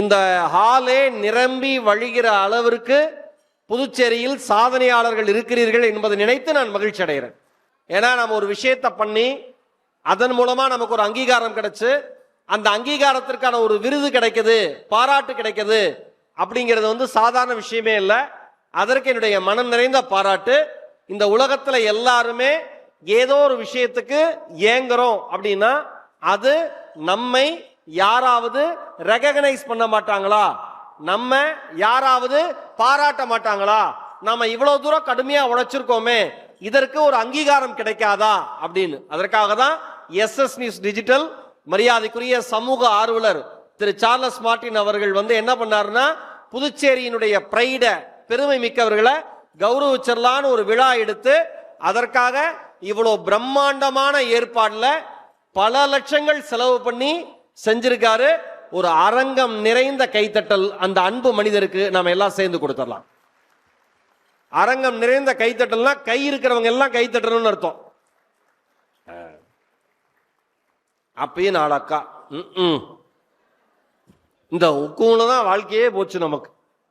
இந்த ஹாலே நிரம்பி வழிகிற அளவிற்கு புதுச்சேரியில் சாதனையாளர்கள் இருக்கிறீர்கள் என்பதை நினைத்து நான் மகிழ்ச்சி அடைகிறேன். ஏன்னா நம்ம ஒரு விஷயத்தை பண்ணி அதன் மூலமா நமக்கு ஒரு அங்கீகாரம் கிடைச்சு அந்த அங்கீகாரத்திற்கான ஒரு விருது கிடைக்குது பாராட்டு கிடைக்குது அப்படிங்கிறது வந்து சாதாரண விஷயமே இல்லை. அதற்கு என்னுடைய மனம் நிறைந்த பாராட்டு. இந்த உலகத்தில் எல்லாருமே ஏதோ ஒரு விஷயத்துக்கு ஏங்குறோம் அப்படின்னா அது நம்மை யாராவது ரெகக்னைஸ் பண்ண மாட்டாங்களா? நம்ம யாராவது பாராட்ட மாட்டாங்களா? நம்ம இவ்வளவு தூரம் கடுமையா உழைச்சிருக்கோமே இதற்கு ஒரு அங்கீகாரம் கிடைக்காதா? அப்படின்னு. அதற்காக தான் எஸ் எஸ் நியூஸ் டிஜிட்டல் மரியாதைக்குரிய சமூக ஆர்வலர் திரு சார்லஸ் மார்ட்டின் அவர்கள் வந்து என்ன பண்ணாருன்னா புதுச்சேரியினுடைய பிரைட பெருமை மிக்கவர்களை கௌரவிச்சிடலான்னு ஒரு விழா எடுத்து அதற்காக இவ்வளோ பிரம்மாண்டமான ஏற்பாடில் பல லட்சங்கள் செலவு பண்ணி செஞ்சிருக்காரு. ஒரு அரங்கம் நிறைந்த கைத்தட்டல் அந்த அன்பு மனிதருக்கு நாம எல்லாம் சேர்ந்து கொடுத்துடலாம். அரங்கம் நிறைந்த கைத்தட்டல்னா கை இருக்கிறவங்க எல்லாம் கைத்தட்டணும்னு அர்த்தம். அப்பயும் நாளாக்கா ம் இந்த உக்குல தான் வாழ்க்கையே போச்சு நமக்கு.